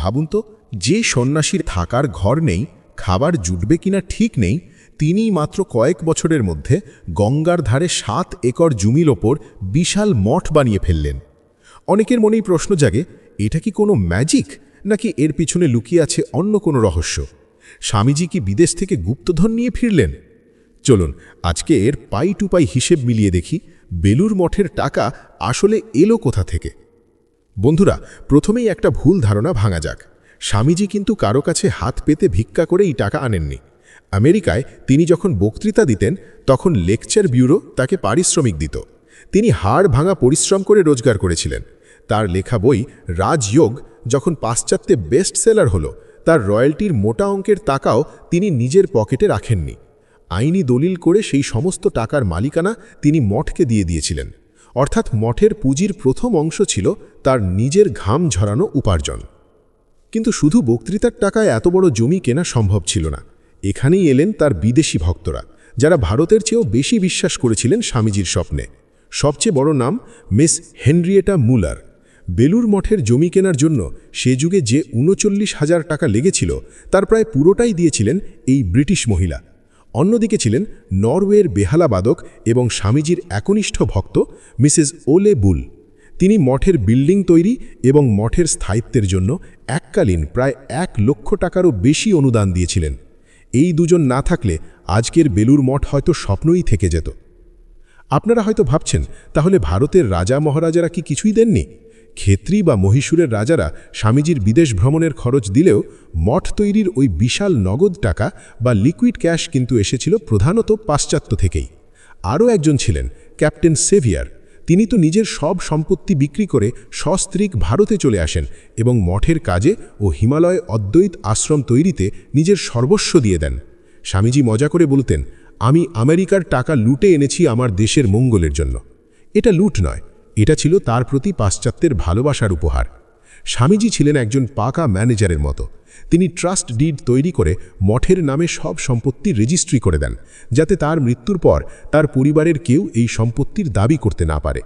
ভাবুন তো, যে সন্ন্যাসীর থাকার ঘর নেই, খাবার জুটবে কিনা ঠিক নেই, তিনিই মাত্র কয়েক বছরের মধ্যে গঙ্গার ধারে সাত একর জমির ওপর বিশাল মঠ বানিয়ে ফেললেন। অনেকের মনেই প্রশ্ন জাগে, এটা কি কোনো ম্যাজিক, নাকি এর পিছনে লুকিয়ে আছে অন্য কোনো রহস্য? স্বামীজি কি বিদেশ থেকে গুপ্তধন নিয়ে ফিরলেন? চলুন, আজকে এর পাই টু পাই হিসেব মিলিয়ে দেখি বেলুর মঠের টাকা আসলে এলো কোথা থেকে? বন্ধুরা, প্রথমেই একটা ভুল ধারণা ভাঙা যাক। স্বামীজি কিন্তু কারও কাছে হাত পেতে ভিক্ষা করে এই টাকা আনেননি। আমেরিকায় তিনি যখন বক্তৃতা দিতেন, তখন লেকচার ব্যুরো তাকে পারিশ্রমিক দিত। তিনি হাড় ভাঙা পরিশ্রম করে রোজগার করেছিলেন। তার লেখা বই রাজযোগ যখন পাশ্চাত্যে বেস্ট সেলার হলো, তার রয়্যালটির মোটা অঙ্কের টাকাও তিনি নিজের পকেটে রাখেননি। আইনি দলিল করে সেই সমস্ত টাকার মালিকানা তিনি মঠকে দিয়ে দিয়েছিলেন। অর্থাৎ মঠের পুঁজির প্রথম অংশ ছিল তার নিজের ঘাম ঝরানো উপার্জন। কিন্তু শুধু বক্তৃতার টাকায় এত বড় জমি কেনা সম্ভব ছিল না। এখানেই এলেন তার বিদেশি ভক্তরা, যারা ভারতের চেয়েও বেশি বিশ্বাস করেছিলেন স্বামীজির স্বপ্নে। সবচেয়ে বড় নাম মিস হেনরিয়েটা মুলার। বেলুর মঠের জমি কেনার জন্য সে যুগে যে উনচল্লিশ হাজার টাকা লেগেছিল, তার প্রায় পুরোটাই দিয়েছিলেন এই ব্রিটিশ মহিলা। অন্যদিকে ছিলেন নরওয়ের বেহালাবাদক এবং স্বামীজির একনিষ্ঠ ভক্ত মিসেস ওলে বুল। তিনি মঠের বিল্ডিং তৈরি এবং মঠের স্থায়িত্বের জন্য এককালীন প্রায় এক লক্ষ টাকারও বেশি অনুদান দিয়েছিলেন। এই দুজন না থাকলে আজকের বেলুর মঠ হয়তো স্বপ্নই থেকে যেত। আপনারা হয়তো ভাবছেন, তাহলে ভারতের রাজা মহারাজারা কি কিছুই দেননি? ক্ষেত্রী বা মহীশূরের রাজারা স্বামীজির বিদেশ ভ্রমণের খরচ দিলেও মঠ তৈরির ওই বিশাল নগদ টাকা বা লিকুইড ক্যাশ কিন্তু এসেছিল প্রধানত পাশ্চাত্য থেকেই। আরও একজন ছিলেন, ক্যাপ্টেন সেভিয়ার। তিনি তো নিজের সব সম্পত্তি বিক্রি করে সস্ত্রীক ভারতে চলে আসেন এবং মঠের কাজে ও হিমালয় অদ্বৈত আশ্রম তৈরিতে নিজের সর্বস্ব দিয়ে দেন। স্বামীজি মজা করে বলতেন, আমি আমেরিকার টাকা লুটে এনেছি আমার দেশের মঙ্গলের জন্য। এটা লুট নয় এটা ছিল তার প্রতি পাশ্চাত্যের ভালোবাসার উপহার। স্বামীজি ছিলেন একজন পাকা ম্যানেজারের মতো। তিনি ট্রাস্ট ডিড তৈরি করে মঠের নামে সব সম্পত্তি রেজিস্ট্রি করে দেন, যাতে তার মৃত্যুর পর তার পরিবারের কেউ এই সম্পত্তির দাবি করতে না পারে।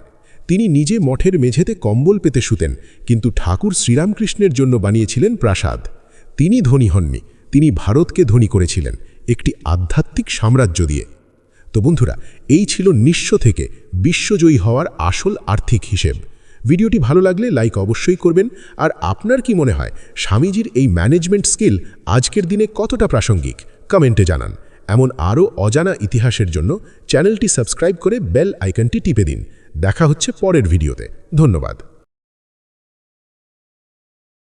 তিনি নিজে মঠের মেঝেতে কম্বল পেতে শুতেন, কিন্তু ঠাকুর শ্রীরামকৃষ্ণের জন্য বানিয়েছিলেন প্রাসাদ। তিনি ধনী হননি, তিনি ভারতকে ধনী করেছিলেন, একটি আধ্যাত্মিক সাম্রাজ্য দিয়ে। তো বন্ধুরা, এই ছিল নিঃস্ব থেকে বিশ্বজয়ী হওয়ার আসল আর্থিক হিসেব। ভিডিওটি ভালো লাগলে লাইক অবশ্যই করবেন। আর আপনার কি মনে হয়, স্বামীজির এই ম্যানেজমেন্ট স্কিল আজকের দিনে কতটা প্রাসঙ্গিক? কমেন্টে জানান। এমন আরও অজানা ইতিহাসের জন্য চ্যানেলটি সাবস্ক্রাইব করে বেল আইকনটি টিপে দিন। দেখা হচ্ছে পরের ভিডিওতে। ধন্যবাদ।